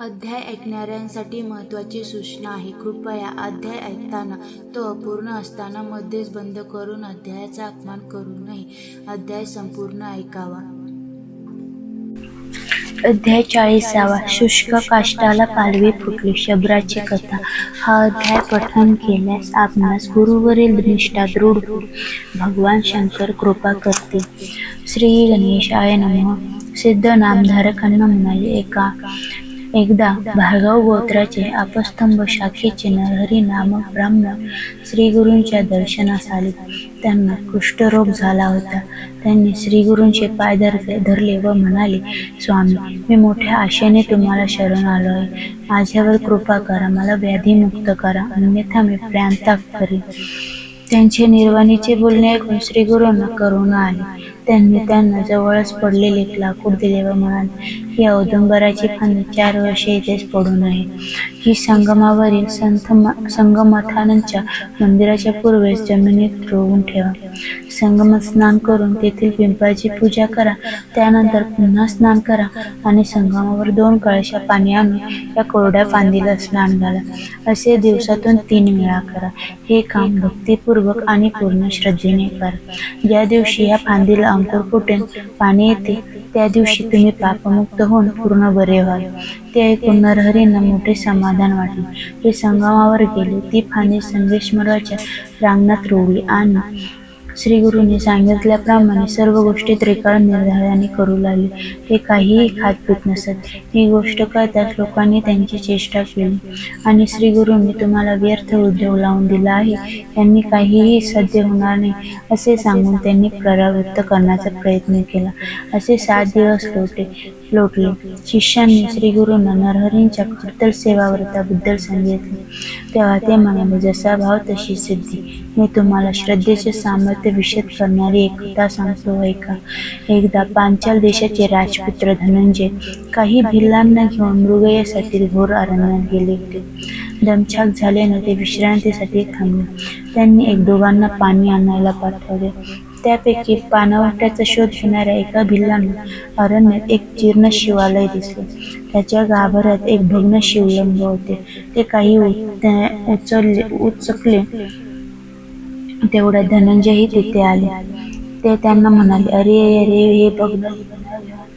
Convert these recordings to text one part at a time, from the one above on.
अध्याय ऐकणाऱ्यांसाठी महत्त्वाची सूचना आहे. कृपया अध्याय ऐकताना तो अपूर्ण असताना मध्येच बंद करून अध्यायाचा अपमान करू नये. अध्याय संपूर्ण ऐकावा. अध्याय चाळीसावा. शुष्क काष्टाला पालवी फुटली. शबराची कथा. हा अध्याय पठन केल्यास आपणास गुरुवरील निष्ठा दृढ भगवान शंकर कृपा करते श्री गणेशाय नमः. सिद्ध नामधारकांना म्हणाले एका एकदा भार्गव गोत्राचे अपस्तंभ शाखेचे नरहरी नामक ब्राह्मण श्रीगुरूंच्या दर्शनास आले. त्यांना कुष्ठरोग झाला होता. त्यांनी श्रीगुरूंचे पाय धरले धरले व म्हणाले स्वामी मी मोठ्या आशेने तुम्हाला शरण आलो आहे माझ्यावर कृपा करा मला व्याधीमुक्त करा. अन्यथा मी प्रांताक करेन. त्यांचे निर्वाणीचे बोलणे ऐकून श्रीगुरूंना करुणा आली. त्यांनी त्यांना जवळच पडलेले एक लाकूड दिले व म्हणाले ही औदुंबराची फांदी चार वर्षे इथेच पडून आहे. ही संगमावरील संत म- मंदिराच्या पूर्वेस जमिनीत रोवून ठेवा. संगमात स्नान करून तेथील पिंपळाची पूजा करा. त्यानंतर पुन्हा स्नान करा आणि संगमावर दोन कळशा पाणी आणून या कोरड्या फांदीला स्नान घाला. असे दिवसातून तीन वेळा करा. हे काम भक्तिपूर्वक आणि पूर्ण श्रद्धेने करा. ज्या दिवशी या फांदीला अंकुर फुटेल पाणी येते त्या दिवशी तुम्ही पापमुक्त होऊन पूर्ण बरे व्हावे. ते ऐकून नरहरींना मोठे समाधान वाटले. ते संगमावर गेले. ती फाने संगेश्वराच्या रांगणात रोवली आणि श्री गुरुने सांगितल्याप्रमाणे सर्व गोष्टी त्रिकाळ निर्धाराने करू लागले. ते काहीही खात पीत नसत. ही गोष्ट कळताच लोकांनी त्यांची चेष्टा केली आणि श्री गुरुंनी तुम्हाला व्यर्थ उद्योग लावून दिला आहे. यांनी काहीही सध्य होणार नाही असे सांगून त्यांनी परावृत्त करण्याचा प्रयत्न केला. असे सात दिवस लोटे लोटले शिष्यांनी श्री गुरुंना नरहरींच्या कर्तल सेवाव्रताबद्दल सांगितले. तेव्हा ते म्हणाले जसा भाव तशी सिद्धी. मी तुम्हाला श्रद्धेचे सामर्थ्य विशद करणारी एक कथा सांगतो ऐका. एकदा पांचाल देशाचे राजपुत्र धनंजय काही भिल्लांना घेऊन मृगयासाठी घोर अरण्यात गेले होते. दमछाक झाल्याने ते विश्रांतीसाठी थांबले. त्यांनी एक दोघांना पाणी आणायला पाठवले. त्यापैकी पानवट्याचा शोध घेणाऱ्या एका भिल्लांना अरण्यात एक जीर्ण शिवालय दिसले. त्याच्या गाभाऱ्यात एक भग्न शिवलिंग होते. ते काही उचलले उचकले. तेवढ्या धनंजयही तिथे आले. ते त्यांना म्हणाले अरे अरे हे बघणं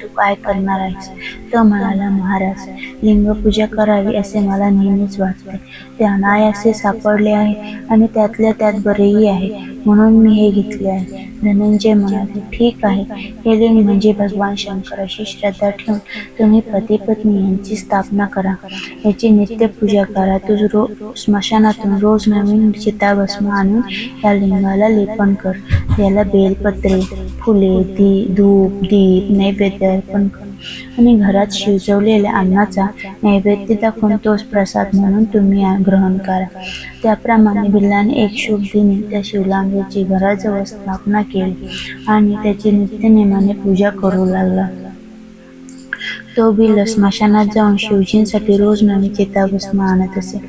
तू काय करणार आहेस? तो म्हणाला महाराज लिंगपूजा करावी असे मला नेहमीच वाटते. ते अनायासे सापडले आहे आणि त्यातल्या त्यात बरेही आहे. म्हणून मी हे घेतले आहे. धनंजय म्हणाले ठीक आहे. हे लिंग म्हणजे भगवान शंकराशी श्रद्धा ठेवून तुम्ही पती पत्नी यांची स्थापना करा. याची नित्य पूजा करा. तू रो स्मशानातून रोज नवीन चिताभस्म आणून या लिंगाला लेपन कर. याला बेलपत्रे फुले दी धूप दीप नैवेद्य अर्पण कर आणि घरात शिजवलेल्या अन्नाचा नैवेद्य दाखवून तोच प्रसाद म्हणून तुम्ही ग्रहण करा. त्याप्रमाणे बिल्लाने एक शुभ दिनी त्या शिवलांबेची घराजवळ स्थापना केली आणि त्याची नित्यनेमाने पूजा करू लागला. तो बिल स्मशानात जाऊन शिवजींसाठी रोज नवी चिताभस्म आणत असे.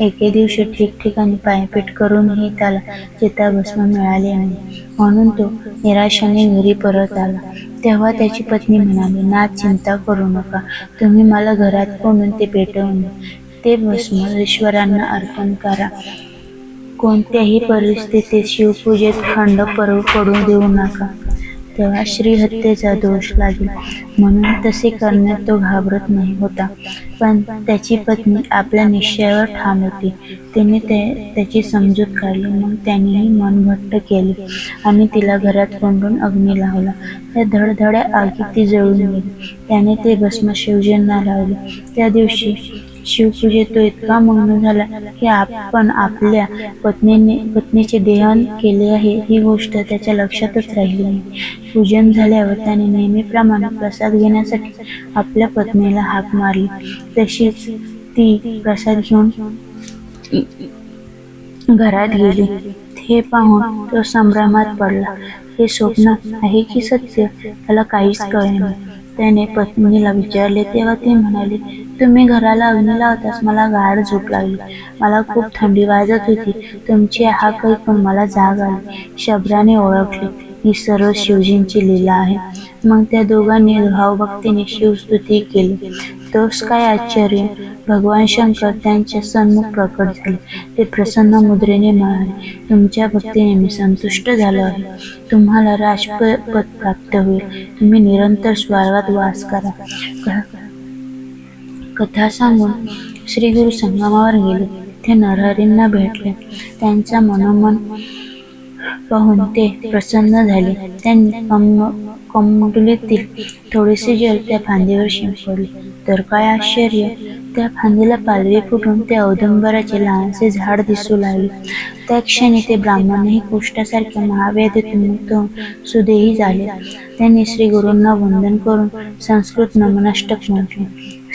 एके दिवशी ठिकठिकाणी पायपीट करूनही त्याला चिताभस्म मिळाले नाही. म्हणून तो निराशाने घरी परत आला. तेव्हा त्याची पत्नी म्हणाली ना चिंता करू नका. तुम्ही मला घरात कोणून ते पेटवून ते भस्म ईश्वरांना अर्पण करा. कोणत्याही परिस्थितीत शिवपूजेत खंड पडू पडू देऊ नका. तेव्हा श्रीहत्येचा दोष लागेल. म्हणून तसे करण्यात तो घाबरत नाही होता. पण त्याची पत्नी आपल्या निश्चयावर ठाम होती. तिने ते त्याची समजूत काढली. मग त्यानेही मन घट्ट केले आणि तिला घरात कोंडून अग्नी लावला. त्या धडधड्या आगीत ती जळून गेली. त्याने ते भस्म शिवजींना लावले. त्या दिवशी शिवपूजेत तो इतका मग्न झाला की आपण आपल्या पत्नीने पत्नीचे देहन केले आहे ही गोष्ट त्याच्या लक्षातच राहिली नाही. पूजन झाल्यावर त्याने नेहमीप्रमाणे प्रसाद घेण्यासाठी आपल्या पत्नीला हाक मारली. तशीच ती प्रसाद घेऊन घरात गेली. हे पाहून तो संभ्रमात पडला. हे स्वप्न आहे की सत्य? त्याला काहीच कळेना. त्याने पत्नीला विचारले तेव्हा ती म्हणाली तुम्ही घराला अग्नी लावताच मला गाढ झोप लागली. मला खूप थंडी वाजत होती. तुमची हाक ऐकून मला जाग आली. शबराने ओळखली. ही सर्व शिवजींची लीला आहे. मग त्या दोघांनी भावभक्तीने शिवस्तुती केली. तोच काय आश्चर्य? भगवान शंकर त्यांच्या सन्मुख प्रकट झाले. ते प्रसन्न मुद्रेने म्हणाले तुमच्या भक्तीने मी संतुष्ट झालो आहे. तुम्हाला राजपद प्राप्त होईल. तुम्ही निरंतर स्वर्गात वास करा. कथा सांगून श्री गुरु संगमावर गेले. ते नरहरींना भेटले. त्यांचा मनोमन पाहून ते प्रसन्न झाले. त्यांनी कमडुलीतील कमंडलीतील थोडेसे जल त्या फांदीवर शिंपडले. तर काय आश्चर्य त्या फांदीला पालवी फुटून ते औदंबराचे लहानसे झाड दिसू लागले. त्या क्षणी ते ब्राह्मणही कुष्ठासारख्या महाव्याधीतून मुक्त होऊन सुदेही झाले. त्यांनी श्री गुरूंना वंदन करून संस्कृत नमनाष्टक म्हटले.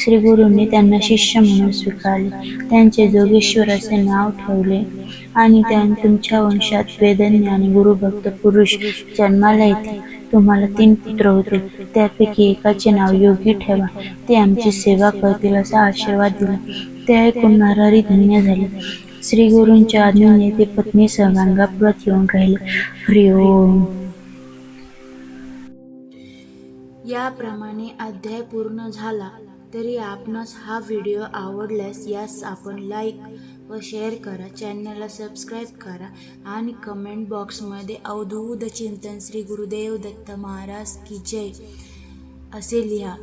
श्री गुरूंनी त्यांना शिष्य म्हणून स्वीकारले. त्यांचे जोगेश्वर असे नाव ठेवले. आणि त्या तुमच्या वंशात वेदन्य आणि गुरुभक्त पुरुष जन्माला येतील. तुम्हाला तीन पुत्र होतील. त्यापैकी एकाचे नाव योगी ठेवा. ते आमची सेवा करतील असा आशीर्वाद दिला. ते ऐकून नरहरी धन्य झाले. श्री गुरूंच्या आज्ञेने ते पत्नीसह गाणगापुरात येऊन राहिले. हरि ओम. याप्रमाणे अध्याय पूर्ण झाला. तरी आपणास हा व्हिडिओ आवडल्यास यास आपण लाईक व शेअर करा. चॅनलला सबस्क्राईब करा आणि कमेंट बॉक्समध्ये अवधूत चिंतन श्री गुरुदेव दत्त महाराज की जय असे लिहा.